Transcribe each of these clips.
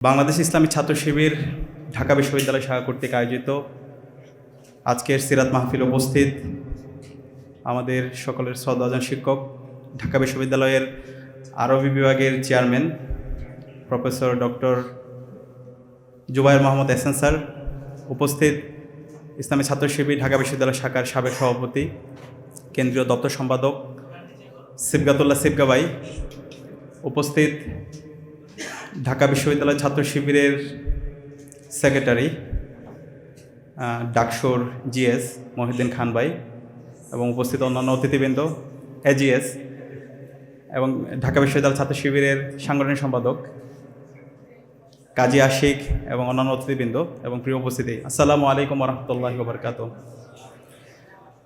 বাংলাদেশ ইসলামী ছাত্র শিবির, ঢাকা বিশ্ববিদ্যালয় শাখা কর্তৃক আয়োজিত। আজকের সিরাত মাহফিল উপস্থিত আমাদের সকলের শ্রদ্ধাজন শিক্ষক, ঢাকা বিশ্ববিদ্যালয়ের আরবি বিভাগের chairman, professor doctor Zubair Mohammad Ehsan sir উপস্থিত, ইসলামী ছাত্র শিবির, ঢাকা বিশ্ববিদ্যালয় শাখার সাবেক সভাপতি, কেন্দ্রীয় দপ্তর সম্পাদক সিবগাতুল্লাহ সিবগাবাই উপস্থিত। ঢাকা বিশ্ববিদ্যালয় ছাত্র শিবিরের সেক্রেটারি ডাকসুর জিএস মহিউদ্দিন খান ভাই এবং উপস্থিত অন্যান্য অতিথিবৃন্দ, এজিএস এবং ঢাকা বিশ্ববিদ্যালয় ছাত্র শিবিরের সাংগঠনিক সম্পাদক কাজী আশিক এবং অন্যান্য অতিথিবৃন্দ এবং প্রিয় উপস্থিতি, আসসালামু আলাইকুম রহমতুল্লাহ বরকাত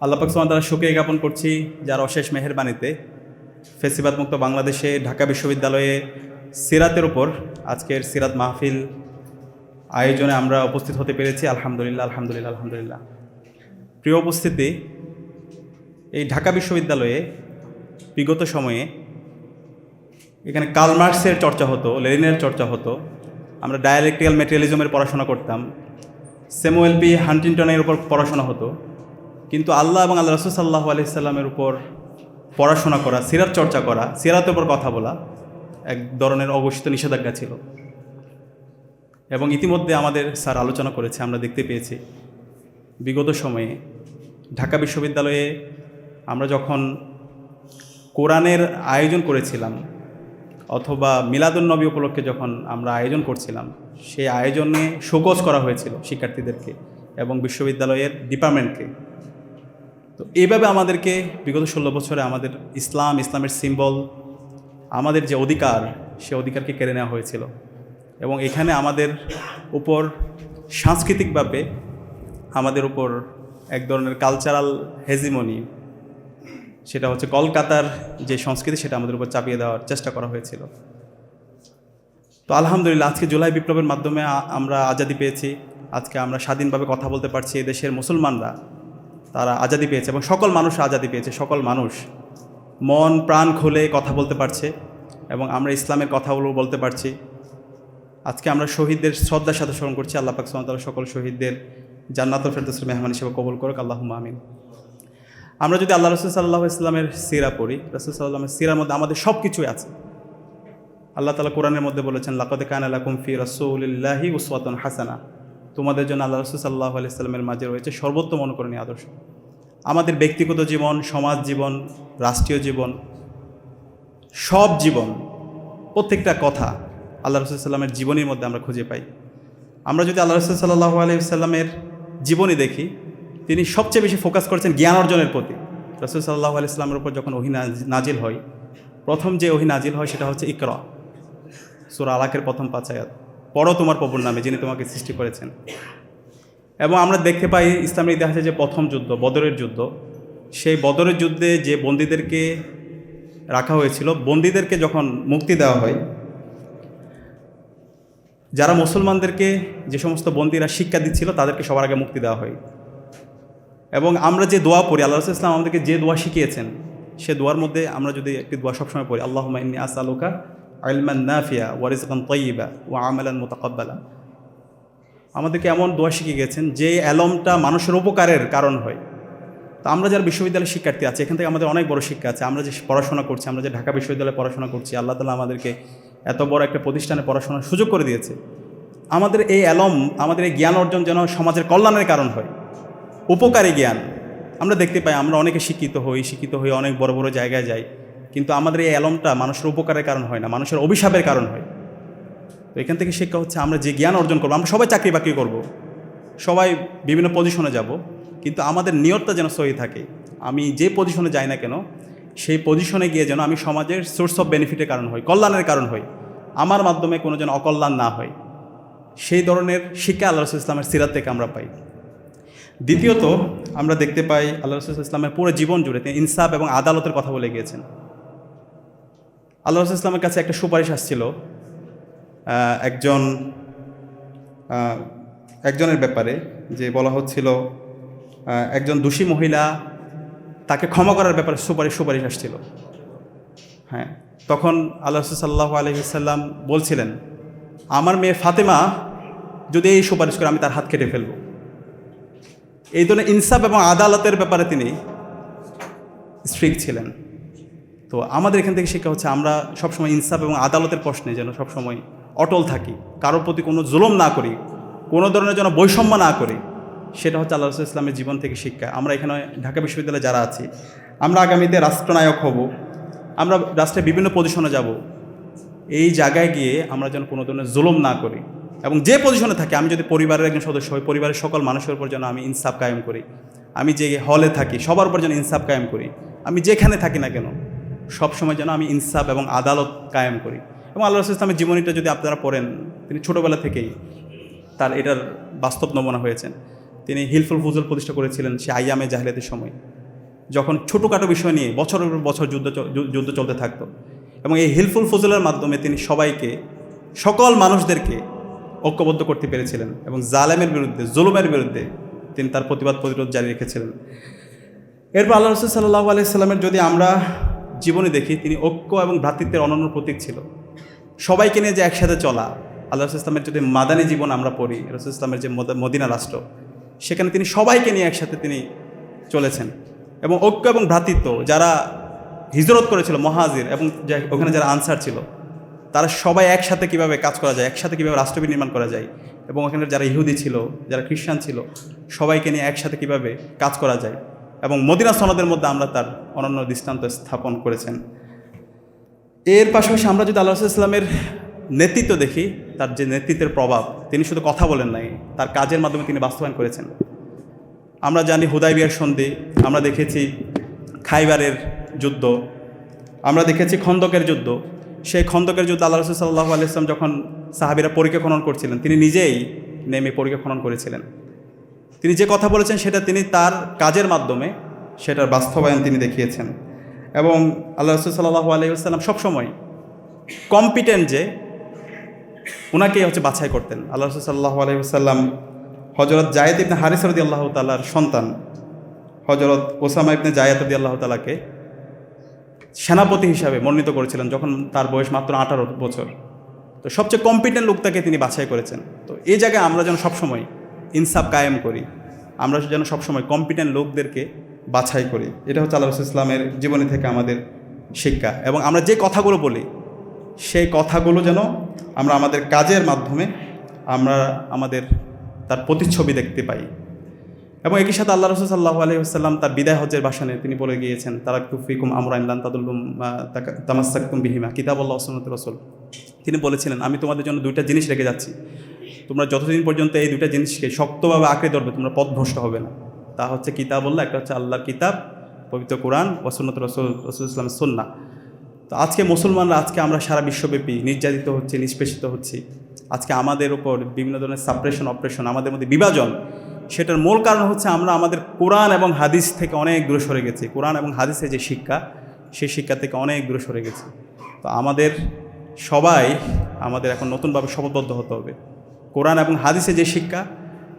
আল্লাপাক সুমান তারা সুক্রিয়া জ্ঞাপন করছি যার অশেষ মেহেরবানিতে ফেসিবাদ মুক্ত বাংলাদেশে ঢাকা বিশ্ববিদ্যালয়ে সিরাতের উপর আজকের সিরাত মাহফিল আয়োজনে আমরা উপস্থিত হতে পেরেছি। আলহামদুলিল্লাহ আলহামদুলিল্লাহ আলহামদুলিল্লাহ। প্রিয় উপস্থিতি, এই ঢাকা বিশ্ববিদ্যালয়ে বিগত সময়ে এখানে কালমার্কসের চর্চা হতো, লেনিনের চর্চা হতো। আমরা ডায়ালেকটিক্যাল মেটেরিয়ালিজমের পড়াশোনা করতাম। স্যামুয়েল পি হান্টিংটনের উপর পড়াশোনা হতো। কিন্তু আল্লাহ এবং আল্লাহ রসুল সাল্লাহ আলি সাল্লামের উপর পড়াশোনা করা, সিরাত চর্চা করা, সিরাতের উপর কথা বলা এক ধরনের অঘোষিত নিষেধাজ্ঞা ছিল। এবং ইতিমধ্যে আমাদের স্যার আলোচনা করেছে, আমরা দেখতে পেয়েছি। বিগত সময়ে ঢাকা বিশ্ববিদ্যালয়ে আমরা যখন কোরআনের আয়োজন করেছিলাম অথবা মিলাদুল নবী উপলক্ষে যখন আমরা আয়োজন করছিলাম, সেই আয়োজনে শোকজ করা হয়েছিল শিক্ষার্থীদেরকে এবং বিশ্ববিদ্যালয়ের ডিপার্টমেন্টকে। তো এইভাবে আমাদেরকে বিগত ষোলো বছরে আমাদের ইসলাম, ইসলামের সিম্বল আমাদের যে অধিকার, সে অধিকারকে কেড়ে নেওয়া হয়েছিল। এবং এখানে আমাদের উপর সাংস্কৃতিকভাবে আমাদের উপর এক ধরনের কালচারাল হেজিমনি সেটা হচ্ছে কলকাতার যে সংস্কৃতি, সেটা আমাদের উপর চাপিয়ে দেওয়ার চেষ্টা করা হয়েছিল। তো আলহামদুলিল্লাহ, আজকে জুলাই বিপ্লবের মাধ্যমে আমরা আজাদি পেয়েছি। আজকে আমরা স্বাধীনভাবে কথা বলতে পারছি দেশের মুসলমানরা, তারা আজাদি পেয়েছে এবং সকল মানুষ আজাদি পেয়েছে, সকল মানুষ। মন, প্রাণ খুলে কথা বলতে পারছে এবং আমরা ইসলামের কথাগুলো বলতে পারছি। আজকে আমরা শহীদদের শ্রদ্ধার সাথে স্মরণ করছি। আল্লাহ পাক তাআলা সকল শহীদদের জান্নাতুল ফেরদৌসের মেহমান হিসেবে কবুল করুক। আল্লাহুম্মা আমিন। আমরা যদি আল্লাহ রসুল সাল্লাহ ইসলামের সিরা পড়ি, রসুল সাল্লামের সিরার মধ্যে আমাদের সব কিছুই আছে। আল্লাহ তালা কোরআনের মধ্যে বলেছেন, লাকদে কান আলা কুমফি রসুল্লাহি উসওয়াতন হাসানা। তোমাদের জন্য আল্লাহ রসুল সাল্লাহ আলাইস্লামের মাঝে রয়েছে সর্বোত্তম অনুকরণীয় আদর্শ। আমাদের ব্যক্তিগত জীবন, সমাজ জীবন, রাষ্ট্রীয় জীবন, সব জীবন, প্রত্যেকটা কথা আল্লাহ রসুল সাল্লামের জীবনীর মধ্যে আমরা খুঁজে পাই। আমরা যদি আল্লাহ রসুল সাল্লাহ আলাইসাল্লামের জীবনী দেখি, তিনি সবচেয়ে বেশি ফোকাস করেছেন জ্ঞান অর্জনের প্রতি। রসুল সাল্লাহ আলাইস্লামের উপর যখন ওহি নাজিল হয়, প্রথম যে ওহি নাজিল হয় সেটা হচ্ছে ইকরা। সুরা আলাকের প্রথম পাঁচায়াত পড়ো তোমার প্রভুর নামে যিনি তোমাকে সৃষ্টি করেছেন। এবং আমরা দেখতে পাই ইসলামের ইতিহাসে যে প্রথম যুদ্ধ, বদরের যুদ্ধ, সেই বদরের যুদ্ধে যে বন্দীদেরকে রাখা হয়েছিল, বন্দীদেরকে যখন মুক্তি দেওয়া হয়, যারা মুসলমানদেরকে যে সমস্ত বন্দীরা শিক্ষা দিচ্ছিল, তাদেরকে সবার আগে মুক্তি দেওয়া হয়। এবং আমরা যে দোয়া পড়ি, আল্লাহ ইসলাম আমাদেরকে যে দোয়া শিখিয়েছেন, সে দোয়ার মধ্যে আমরা যদি একটি দোয়া সবসময় পড়ি আল্লাহ ইন্নি আসালুকা আলমান নাফিয়া ওয়ারিজান তৈবা ও আমালান মোতাকব্বালা। আমাদেরকে এমন দোয়া শিখিয়ে গেছেন যে অ্যালমটা মানুষের উপকারের কারণ হয়। তো আমরা যারা বিশ্ববিদ্যালয়ের শিক্ষার্থী আছে, এখান থেকে আমাদের অনেক বড় শিক্ষা আছে। আমরা যে পড়াশোনা করছি, আমরা যে ঢাকা বিশ্ববিদ্যালয়ে পড়াশোনা করছি, আল্লাহ তালা আমাদেরকে এত বড় একটা প্রতিষ্ঠানে পড়াশোনার সুযোগ করে দিয়েছে। আমাদের এই অ্যালম, আমাদের এই জ্ঞান অর্জন যেন সমাজের কল্যাণের কারণ হয়। উপকারী জ্ঞান। আমরা দেখতে পাই, আমরা অনেকে শিক্ষিত হই, শিক্ষিত হয়ে অনেক বড় বড় জায়গায় যাই। কিন্তু আমাদের এই অ্যালমটা মানুষের উপকারের কারণ হয় না, মানুষের অভিশাপের কারণ হয়। তো এখান থেকে শিক্ষা হচ্ছে আমরা যে জ্ঞান অর্জন করব, আমরা সবাই চাকরি বাকরি করব। সবাই বিভিন্ন পজিশনে যাব। কিন্তু আমাদের নিয়তটা যেন সহি থাকে। আমি যে পজিশনে যাই না কেন, সেই পজিশনে গিয়ে যেন আমি সমাজের সোর্স অফ বেনিফিটের কারণ হই, কল্যাণের কারণ হই। আমার মাধ্যমে কোনো যেন অকল্যাণ না হয়। সেই ধরনের শিক্ষা আল্লাহ রসুল ইসলামের সিরাত থেকে আমরা পাই। দ্বিতীয়ত, আমরা দেখতে পাই আল্লাহ রসুল ইসলামের পুরো জীবন জুড়ে তিনি ইনসাফ এবং আদালতের কথা বলে গিয়েছেন। আল্লাহ রসুল ইসলামের কাছে একটা সুপারিশ আসছিল একজন একজনের ব্যাপারে যে বলা হচ্ছিল একজন দোষী মহিলা তাকে ক্ষমা করার ব্যাপারে সুপারিশ সুপারিশ আসছিল। হ্যাঁ তখন আল্লাহ সাল্লাহ আলহিসাল্লাম বলছিলেন, আমার মেয়ে ফাতেমা যদি এই সুপারিশ করে আমি তার হাত কেটে ফেলব। এই ধরনের ইনসাফ এবং আদালতের ব্যাপারে তিনি স্ট্রিক্ট ছিলেন। তো আমাদের এখান থেকে শিক্ষা হচ্ছে, আমরা সবসময় ইনসাফ এবং আদালতের প্রশ্নে যেন সবসময় অটল থাকি, কারোর প্রতি কোনো জুলম না করি, কোনো ধরনের যেন বৈষম্য না করি, সেটা হচ্ছে আল্লাহ রসুল ইসলামের জীবন থেকে শিক্ষা। আমরা এখানে ঢাকা বিশ্ববিদ্যালয়ে যারা আছি, আমরা আগামীতে রাষ্ট্রনায়ক হব, আমরা রাষ্ট্রের বিভিন্ন পজিশনে যাব। এই জায়গায় গিয়ে আমরা যেন কোনো ধরনের জুলম না করি এবং যে পজিশনে থাকি, আমি যদি পরিবারের একজন সদস্য হই, পরিবারের সকল মানুষের উপর যেন আমি ইনসাফ কায়েম করি, আমি যে হলে থাকি, সবার উপর যেন ইনসাফ কায়েম করি, আমি যেখানে থাকি না কেন, সবসময় যেন আমি ইনসাফ এবং আদালত কায়েম করি। এবং আল্লাহ রসুল ইসলামের জীবনীটা যদি আপনারা পড়েন, তিনি ছোটোবেলা থেকেই তার এটার বাস্তব নমুনা হয়েছেন। তিনি হিলফুল ফুজল প্রতিষ্ঠা করেছিলেন সে আইয়ামে জাহিলিয়াতের সময়। যখন ছোটোখাটো বিষয় নিয়ে বছরের বছর যুদ্ধ যুদ্ধ চলতে থাকতো এবং এই হিলফুল ফজলের মাধ্যমে তিনি সবাইকে, সকল মানুষদেরকে ঐক্যবদ্ধ করতে পেরেছিলেন এবং জালেমের বিরুদ্ধে, জুলুমের বিরুদ্ধে তিনি তার প্রতিবাদ প্রতিরোধ জারি রেখেছিলেন। এরপর আল্লাহ রসুল সাল্লাহ আলাইসাল্লামের যদি আমরা জীবনে দেখি, তিনি ঐক্য এবং ভ্রাতৃত্বের অনন্য প্রতীক ছিল। সবাইকে নিয়ে যে একসাথে চলা। আল্লাহ রসুল ইসলামের যদি মাদানী জীবন আমরা পড়ি, রসুল ইসলামের যে মদ- মদিনা রাষ্ট্র, সেখানে তিনি সবাইকে নিয়ে একসাথে তিনি চলেছেন। এবং ঐক্য এবং ভ্রাতৃত্ব যারা হিজরত করেছিল, মহাজির এবং ওখানে যারা আনসার ছিল, তারা সবাই একসাথে কীভাবে কাজ করা যায়, একসাথে কীভাবে রাষ্ট্র নির্মাণ করা যায়, এবং ওখানে যারা ইহুদি ছিল, যারা খ্রিস্টান ছিল, সবাইকে নিয়ে একসাথে কীভাবে কাজ করা যায়, এবং মদিনা সনদের মধ্যে আমরা তার অনন্য দৃষ্টান্ত স্থাপন করেছেন। এর পাশাপাশি আমরা যদি আল্লাহ ইসলামের নেতৃত্ব দেখি, তার যে নেতৃত্বের প্রভাব, তিনি শুধু কথা বলেন নাই, তার কাজের মাধ্যমে তিনি বাস্তবায়ন করেছেন। আমরা জানি হুদাই বিয়ার সন্ধি, আমরা দেখেছি খাইবারের যুদ্ধ, আমরা দেখেছি খন্দকের যুদ্ধ। সেই খন্দকের যুদ্ধ আল্লাহ রসুল সাল্লাহ আলাইসলাম যখন সাহাবিরা পরীক্ষা খনন করছিলেন, তিনি নিজেই নেমে পরীক্ষা খনন করেছিলেন। তিনি যে কথা বলেছেন, সেটা তিনি তার কাজের মাধ্যমে, সেটার বাস্তবায়ন তিনি দেখিয়েছেন। এবং আল্লাহ রসুল সাল্লাহ আলাইসাল্লাম সবসময় কম্পিটেন্ট যে ওনাকেই হচ্ছে বাছাই করতেন। আল্লাহ রসুল সাল্লাহ আলাইসাল্লাম হজরত জায়েদ ইবনে হারিস রদি আল্লাহ তালার সন্তান। হজরত ওসামা ইবনে জায়েদ রদি আল্লাহ তালাকে সেনাপতি হিসাবে মনোনীত করেছিলেন যখন তার বয়স মাত্র আঠারো বছর। তো সবচেয়ে কম্পিটেন্ট লোকটাকে তিনি বাছাই করেছেন। তো এই জায়গায় আমরা যেন সবসময় ইনসাফ কায়েম করি, আমরা যেন সবসময় কম্পিটেন্ট লোকদেরকে বাছাই করি। এটা হচ্ছে আল্লাহ ইসলামের জীবনী থেকে আমাদের শিক্ষা। এবং আমরা যে কথাগুলো বলি, সেই কথাগুলো যেন আমরা আমাদের কাজের মাধ্যমে আমরা আমাদের তার প্রতিচ্ছবি দেখতে পাই। এবং একই সাথে আল্লাহ রসুল সাল্লাহ আলহিহাল্লাম তার বিদায় হজ্জের ভাষণে তিনি বলে গিয়েছেন তারা তুফিকুম আমরা ইনলান তাদুল্লুম তামাসাকুম বিহিমা কিতাব আল্লাহ সন্নত রসুল। তিনি বলেছিলেন, আমি তোমাদের জন্য দুইটা জিনিস রেখে যাচ্ছি। তোমরা যতদিন পর্যন্ত এই দুইটা জিনিসকে শক্তভাবে আঁকড়ে ধরবে, তোমরা পথভ্রষ্ট হবে না। তা হচ্ছে কিতাব বললে একটা হচ্ছে আল্লাহর কিতাব, পবিত্র কোরআন ওসন্নত রসুল রসুল ইসলামের সন্না তো আজকে মুসলমানরা, আজকে আমরা সারা বিশ্বব্যাপী নির্যাতিত হচ্ছে, নিষ্পেষিত হচ্ছি। আজকে আমাদের ওপর বিভিন্ন ধরনের সাপ্রেশন অপারেশন আমাদের মধ্যে বিভাজন, সেটার মূল কারণ হচ্ছে আমরা আমাদের কোরআন এবং হাদিস থেকে অনেক দূরে সরে গেছি। কোরআন এবং হাদিসের যে শিক্ষা, সেই শিক্ষা থেকে অনেক দূরে সরে গেছি। তো আমাদের সবাই আমাদের এখন নতুনভাবে শপথবদ্ধ হতে হবে। কোরআন এবং হাদিসে যে শিক্ষা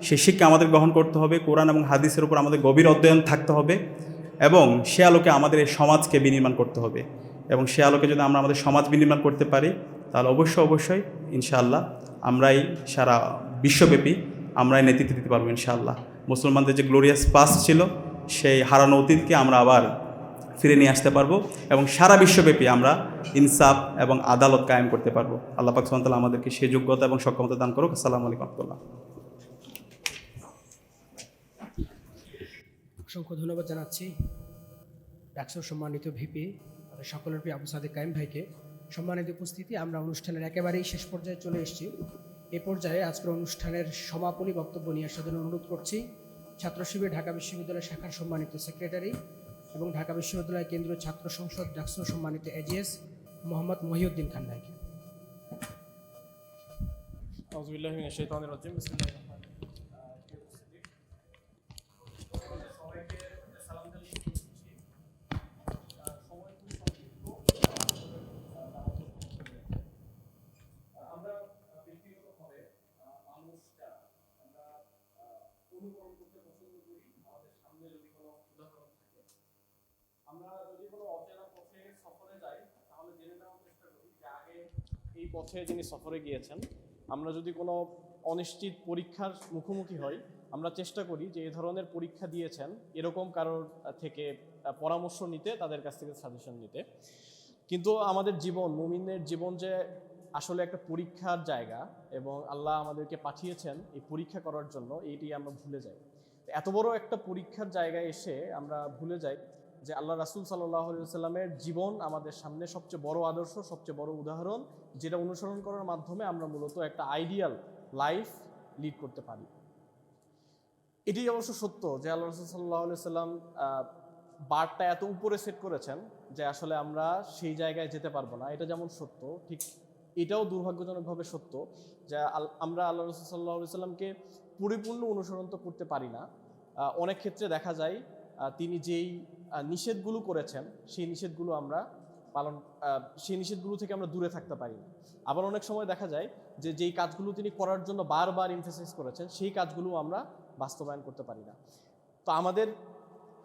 সেই শিক্ষা আমাদের গ্রহণ করতে হবে, কোরআন এবং হাদিসের উপর আমাদের গভীর অধ্যয়ন থাকতে হবে এবং সে আলোকে আমাদের এই সমাজকে বিনির্মাণ করতে হবে এবং সে আলোকে যদি আমরা আমাদের সমাজ বিনির্মাণ করতে পারি, তাহলে অবশ্যই অবশ্যই, ইনশাআল্লাহ, আমরাই সারা বিশ্বব্যাপী আমরাই নেতৃত্ব দিতে পারব, ইনশাআল্লাহ। মুসলমানদের যে গ্লোরিয়াস পাস ছিল, সেই হারানো অতীতকে আমরা আবার ফিরে নিয়ে আসতে পারব এবং সারা বিশ্বব্যাপী আমরা ইনসাফ এবং আদালত কায়েম করতে পারব। আল্লাহ পাক সাল্লাহ আমাদেরকে সেই যোগ্যতা এবং সক্ষমতা দান করুক। আসসালামু আলাইকুম রহমতুল্লাহ। অসংখ্য ধন্যবাদ জানাচ্ছি। ডাকসুর সম্মানিত ভিপি তাদের সকলের প্রিয় আবু সাদেক কাইম ভাইকে। সম্মানিত উপস্থিতি, আমরা অনুষ্ঠানের একেবারেই শেষ পর্যায়ে চলে এসেছি। এ পর্যায়ে আজকের অনুষ্ঠানের সমাপনী বক্তব্য নিয়ে আসার জন্য অনুরোধ করছি। ছাত্র শিবির, ঢাকা বিশ্ববিদ্যালয় শাখার সম্মানিত সেক্রেটারি এবং ঢাকা বিশ্ববিদ্যালয় কেন্দ্রীয় ছাত্র সংসদ ডাকসুর সম্মানিত এজিএস মোহাম্মদ মহিউদ্দিন খান ভাইকে। এই পথে যিনি সফরে গিয়েছেন, আমরা যদি কোনো অনিশ্চিত পরীক্ষার মুখোমুখি হই, আমরা চেষ্টা করি যে এই ধরনের পরীক্ষা দিয়েছেন, এরকম কারোর থেকে পরামর্শ নিতে, তাদের কাছ থেকে সাজেশন নিতে। কিন্তু আমাদের জীবন মুমিনের জীবন যে আসলে একটা পরীক্ষার জায়গা এবং আল্লাহ আমাদেরকে পাঠিয়েছেন এই পরীক্ষা করার জন্য, এইটি আমরা ভুলে যাই। এত বড় একটা পরীক্ষার জায়গায় এসে আমরা ভুলে যাই। যে আল্লাহ রাসুল সাল্লাহ জীবন আমাদের সামনে সবচেয়ে বড় আদর্শ, সবচেয়ে বড় উদাহরণ, যেটা অনুসরণ করার মাধ্যমে আমরা মূলত একটা আইডিয়াল লাইফ লিড করতে পারি। এটি অবশ্য সত্য যে আল্লাহ রসুল সাল্লাহ সাল্লাম বারটা এত উপরে সেট করেছেন যে আসলে আমরা সেই জায়গায় যেতে পারব না। এটা যেমন সত্য, ঠিক এটাও দুর্ভাগ্যজনকভাবে সত্য যে আমরা আল্লাহ রসুল সাল্লাহ সাল্লামকে পরিপূর্ণ অনুসরণ তো করতে পারি না। অনেক ক্ষেত্রে দেখা যায় তিনি যেই নিষেধগুলো করেছেন, সেই নিষেধগুলো আমরা পালন সেই নিষেধগুলো থেকে আমরা দূরে থাকতে পারি না। আবার অনেক সময় দেখা যায় যে, যেই কাজগুলো তিনি করার জন্য বারবার ইনফেসাইজ করেছেন, সেই কাজগুলো আমরা বাস্তবায়ন করতে পারি না। তো আমাদের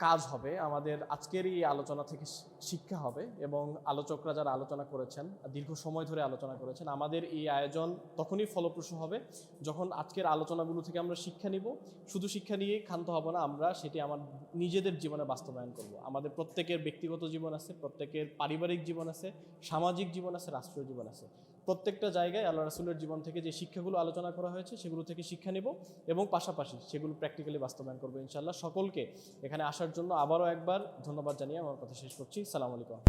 কাজ হবে, আমাদের আজকের এই আলোচনা থেকে শিক্ষা হবে এবং আলোচকরা যারা আলোচনা করেছেন, দীর্ঘ সময় ধরে আলোচনা করেছেন, আমাদের এই আয়োজন তখনই ফলপ্রসূ হবে যখন আজকের আলোচনাগুলো থেকে আমরা শিক্ষা নিব। শুধু শিক্ষা নিয়ে ক্ষান্ত হব না, আমরা সেটি আমার নিজেদের জীবনে বাস্তবায়ন করব। আমাদের প্রত্যেকের ব্যক্তিগত জীবন আছে, প্রত্যেকের পারিবারিক জীবন আছে, সামাজিক জীবন আছে, রাষ্ট্রীয় জীবন আছে। প্রত্যেকটা জায়গায় আল্লাহ রাসুলের জীবন থেকে যে শিক্ষাগুলো আলোচনা করা হয়েছে, সেগুলো থেকে শিক্ষা নেব এবং পাশাপাশি সেগুলো প্র্যাকটিক্যালি বাস্তবায়ন করব ইনশাল্লাহ সকলকে এখানে আসার জন্য আবারও একবার ধন্যবাদ জানিয়ে আমার কথা শেষ করছি। সালাম আলাইকুম।